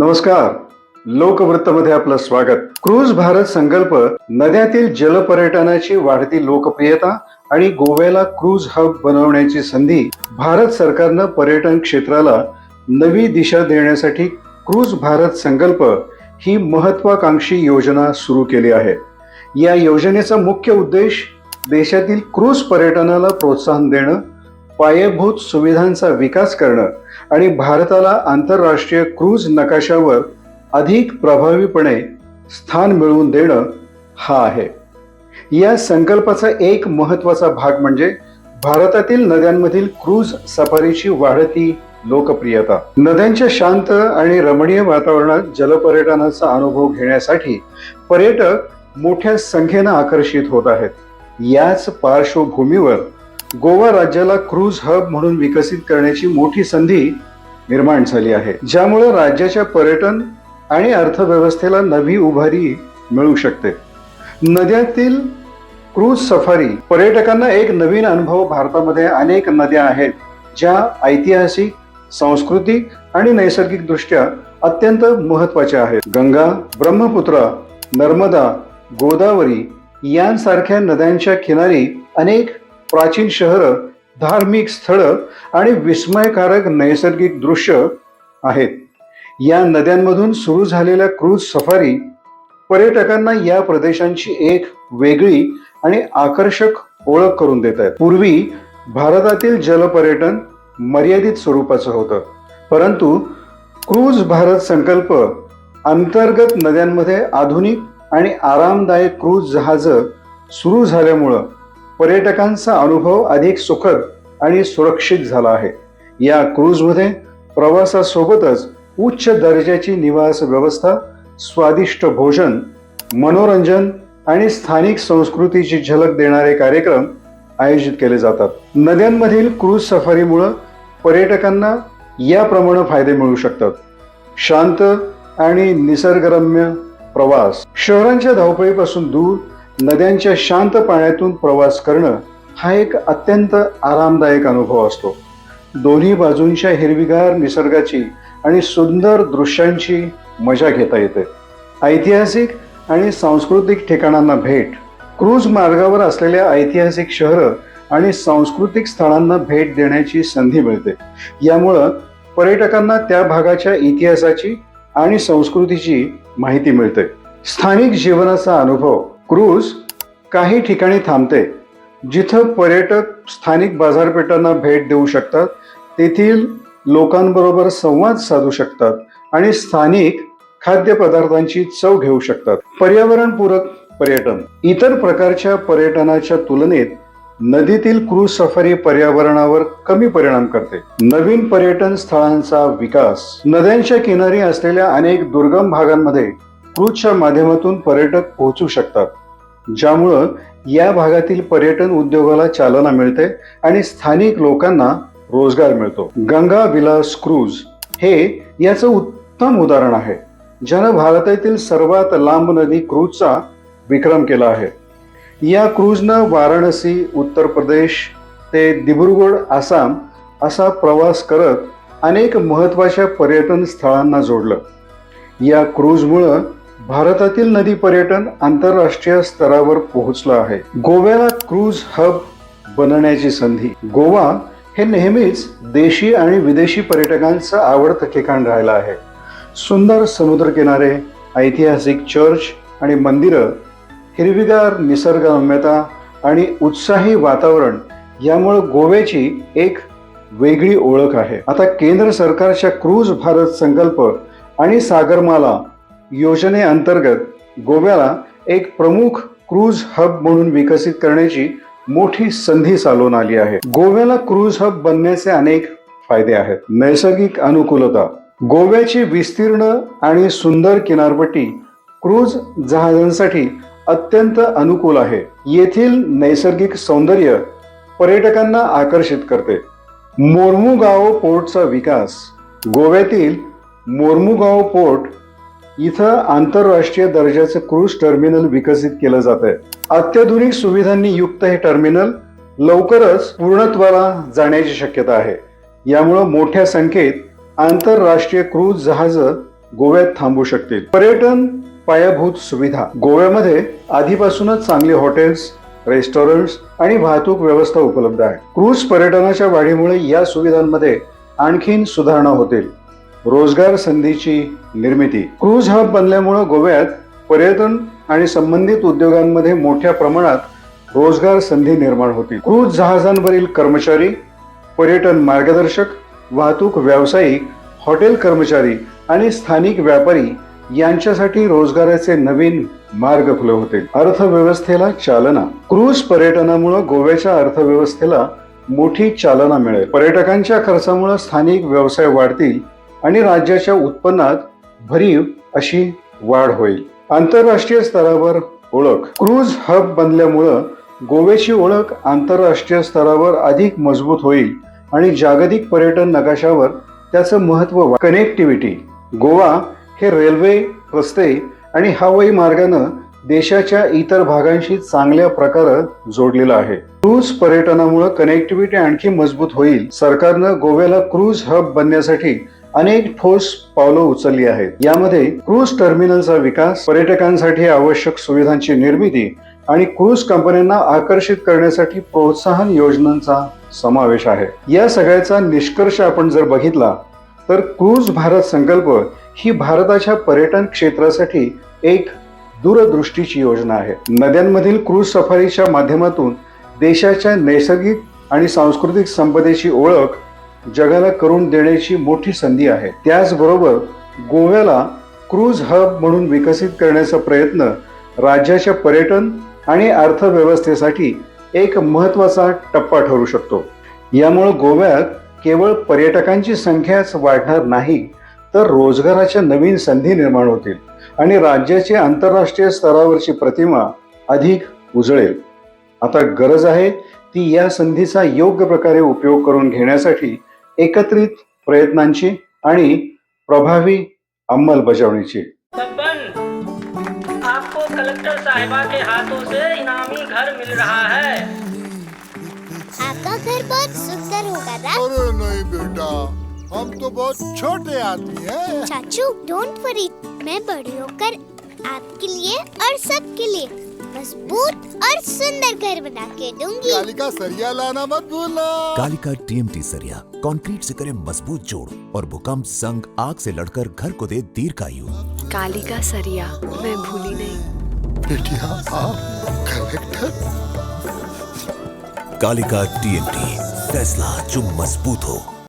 नमस्कार. लोकवृत्तमध्ये आपलं स्वागत. क्रूज भारत संकल्प नद्यातील जलपर्यटनाची वाढती लोकप्रियता आणि गोव्याला क्रूज हब बनवण्याची संधी भारत सरकारनं पर्यटन क्षेत्राला नवी दिशा देण्यासाठी क्रूज भारत संकल्प ही महत्वाकांक्षी योजना सुरू केली आहे. या योजनेचा मुख्य उद्देश देशातील क्रूज पर्यटनाला प्रोत्साहन देणं पायाभूत सुविधांचा विकास करणं आणि भारताला आंतरराष्ट्रीय क्रूज नकाशावर अधिक प्रभावीपणे स्थान मिळवून देणं हा आहे. या संकल्पाचा एक महत्त्वाचा भाग म्हणजे भारतातील नद्यांमधील क्रूज सफारीची वाढती लोकप्रियता. नद्यांच्या शांत आणि रमणीय वातावरणात जलपर्यटनाचा अनुभव घेण्यासाठी पर्यटक मोठ्या संख्येनं आकर्षित होत आहेत. याच पार्श्वभूमीवर गोवा राज्याला क्रूज हब म्हणून विकसित करण्याची मोठी संधी निर्माण झाली आहे ज्यामुळे राज्याच्या पर्यटन आणि अर्थव्यवस्थेला नवी उभारी मिळू शकते. नद्यातील क्रूज सफारी पर्यटकांना एक नवीन अनुभव भारतामध्ये अनेक नद्या आहेत ज्या ऐतिहासिक सांस्कृतिक आणि नैसर्गिक दृष्ट्या अत्यंत महत्त्वाच्या आहेत. गंगा ब्रह्मपुत्रा नर्मदा गोदावरी यांसारख्या नद्यांच्या किनारी अनेक प्राचीन शहरं धार्मिक स्थळं आणि विस्मयकारक नैसर्गिक दृश्य आहेत. या नद्यांमधून सुरू झालेल्या क्रूज सफारी पर्यटकांना या प्रदेशांची एक वेगळी आणि आकर्षक ओळख करून देत आहेत. पूर्वी भारतातील जलपर्यटन मर्यादित स्वरूपाचं होतं. परंतु क्रूज भारत संकल्प अंतर्गत नद्यांमध्ये आधुनिक आणि आरामदायक क्रूज जहाजं सुरू झाल्यामुळं पर्यटकांचा अनुभव अधिक सुखद आणि सुरक्षित झाला आहे. या क्रूजमध्ये प्रवासासोबतच उच्च दर्जाची निवास व्यवस्था स्वादिष्ट भोजन मनोरंजन आणि स्थानिक संस्कृतीची झलक देणारे कार्यक्रम आयोजित केले जातात. नद्यांमधील क्रूज सफारीमुळं पर्यटकांना याप्रमाणे फायदे मिळू शकतात. शांत आणि निसर्गरम्य प्रवास. शहरांच्या धावपळीपासून दूर नद्यांच्या शांत पाण्यातून प्रवास करणं हा एक अत्यंत आरामदायक अनुभव असतो. दोन्ही बाजूंच्या हिरवीगार निसर्गाची आणि सुंदर दृश्यांची मजा घेता येते. ऐतिहासिक आणि सांस्कृतिक ठिकाणांना भेट क्रूज मार्गावर असलेल्या ऐतिहासिक शहरं आणि सांस्कृतिक स्थळांना भेट देण्याची संधी मिळते. यामुळं पर्यटकांना त्या भागाच्या इतिहासाची आणि संस्कृतीची माहिती मिळते. स्थानिक जीवनाचा अनुभव क्रूज काही ठिकाणी थांबते जिथं पर्यटक स्थानिक बाजारपेठांना भेट देऊ शकतात तेथील लोकांबरोबर संवाद साधू शकतात आणि स्थानिक खाद्यपदार्थांची चव घेऊ शकतात. पर्यावरणपूरक पर्यटन. इतर प्रकारच्या पर्यटनाच्या तुलनेत नदीतील क्रूज सफारी पर्यावरणावर कमी परिणाम करते. नवीन पर्यटन स्थळांचा विकास. नद्यांच्या किनारी असलेल्या अनेक दुर्गम भागांमध्ये क्रूजच्या माध्यमातून पर्यटक पोहोचू शकतात ज्यामुळं या भागातील पर्यटन उद्योगाला चालना मिळते आणि स्थानिक लोकांना रोजगार मिळतो. गंगा विलास क्रूज हे याचं उत्तम उदाहरण आहे ज्यानं भारतातील सर्वात लांब नदी क्रूजचा विक्रम केला आहे. या क्रूजनं वाराणसी उत्तर प्रदेश ते दिब्रुगड आसाम असा प्रवास करत अनेक महत्त्वाच्या पर्यटन स्थळांना जोडलं. या क्रूजमुळं भारतातील नदी पर्यटन आंतरराष्ट्रीय स्तरावर पोहोचलं आहे. गोव्याला क्रूज हब बनण्याची संधी. गोवा हे नेहमीच देशी आणि विदेशी पर्यटकांचं आवडतं ठिकाण राहिलं आहे. सुंदर समुद्रकिनारे ऐतिहासिक चर्च आणि मंदिरं हिरवीगार निसर्गरम्यता आणि उत्साही वातावरण यामुळं गोव्याची एक वेगळी ओळख आहे. आता केंद्र सरकारच्या क्रूज भारत संकल्प आणि सागरमाला योजनेअंतर्गत गोव्याला एक प्रमुख क्रूज हब म्हणून विकसित करण्याची मोठी संधी चालून आली आहे. गोव्याला क्रूज हब बनण्याचे अनेक फायदे आहेत. नैसर्गिक अनुकूलता गोव्याची विस्तीर्ण आणि सुंदर किनारपट्टी क्रूज जहाजांसाठी अत्यंत अनुकूल आहे. येथील नैसर्गिक सौंदर्य पर्यटकांना आकर्षित करते. मोर्मुगाव पोर्टचा विकास गोव्यातील मोर्मुगाव पोर्ट इथं आंतरराष्ट्रीय दर्जाचं क्रूज टर्मिनल विकसित केलं जात आहे अत्याधुनिक सुविधांनी युक्त हे टर्मिनल लवकरच पूर्णत्वाला जाण्याची शक्यता आहे. यामुळं मोठ्या संख्येत आंतरराष्ट्रीय क्रूज जहाज गोव्यात थांबू शकतील. पर्यटन पायाभूत सुविधा. गोव्यामध्ये आधीपासूनच चांगले हॉटेल्स रेस्टॉरंट्स आणि वाहतूक व्यवस्था उपलब्ध आहे. क्रूज पर्यटनाच्या वाढीमुळे या सुविधांमध्ये आणखीन सुधारणा होतील. रोजगार संधीची निर्मिती. क्रूज हब बनल्यामुळे गोव्यात पर्यटन आणि संबंधित उद्योगांमध्ये मोठ्या प्रमाणात रोजगार संधी निर्माण होतील क्रूज जहाजांवरील कर्मचारी पर्यटन मार्गदर्शक वाहतूक व्यावसायिक हॉटेल कर्मचारी आणि स्थानिक व्यापारी यांच्यासाठी रोजगाराचे नवीन मार्ग खुले होते. अर्थव्यवस्थेला चालना. क्रूज पर्यटनामुळे गोव्याच्या अर्थव्यवस्थेला मोठी चालना मिळेल. पर्यटकांच्या खर्चामुळे स्थानिक व्यवसाय वाढतील आणि राज्याच्या उत्पन्नात भरीव अशी वाढ होईल. आंतरराष्ट्रीय स्तरावर ओळख. क्रूज हब बनल्यामुळं गोव्याची ओळख आंतरराष्ट्रीय स्तरावर अधिक मजबूत होईल आणि जागतिक पर्यटन नकाशावर त्याचं महत्त्व कनेक्टिव्हिटी गोवा हे रेल्वे रस्ते आणि हवाई मार्गानं देशाच्या इतर भागांशी चांगल्या प्रकारे जोडलेला आहे. क्रूज पर्यटनामुळे कनेक्टिव्हिटी आणखी मजबूत होईल. सरकारनं गोव्याला क्रूज हब बनण्यासाठी अनेक ठोस पावलं उचलली आहेत. यामध्ये क्रूज टर्मिनलचा विकास पर्यटकांसाठी आवश्यक सुविधांची निर्मिती आणि क्रूज कंपन्यांना आकर्षित करण्यासाठी प्रोत्साहन योजनांचा समावेश आहे. या सगळ्याचा निष्कर्ष आपण जर बघितला तर क्रूज भारत संकल्प ही भारताच्या पर्यटन क्षेत्रासाठी एक दूरदृष्टीची योजना आहे. नद्यांमधील क्रूज सफारीच्या माध्यमातून देशाच्या नैसर्गिक आणि सांस्कृतिक संपदेची ओळख जगाला करून देण्याची मोठी संधी आहे. त्याचबरोबर गोव्याला क्रूज हब म्हणून विकसित करण्याचा प्रयत्न राज्याच्या पर्यटन आणि अर्थव्यवस्थेसाठी एक महत्त्वाचा टप्पा ठरू शकतो. यामुळे गोव्यात केवळ पर्यटकांची संख्याच वाढणार नाही तर रोजगाराच्या नवीन संधी निर्माण होतील आणि राज्याची आंतरराष्ट्रीय स्तरावरची प्रतिमा अधिक उजळेल. आता गरज आहे ती या संधीचा योग्य प्रकारे उपयोग करून घेण्यासाठी एकत्रित प्रयत्नांची आणि प्रभावी अंमलबजावणीची. आपको कलेक्टर साहिबा के हाथों से इनामी घर मिल रहा है। आपका घर बहुत सुंदर होगा अरे नहीं बेटा हम तो बहुत छोटे आदमी हैं। चाचू डोंट वरी मैं बड़ी होकर आपके लिए और सबके लिए मज़बूत और सुंदर घर बना के दूँगी। कालिका सरिया लाना मत भूलना। कालिका टीएमटी सरिया कंक्रीट से करे मज़बूत जोड़ और भूकंप संग आग से लड़कर घर को दे दीर्घायु। काली का सरिया मैं भूली नहीं। बेटिया आप कलेक्टर। कालिका टीएमटी फैसला जो मज़बूत हो।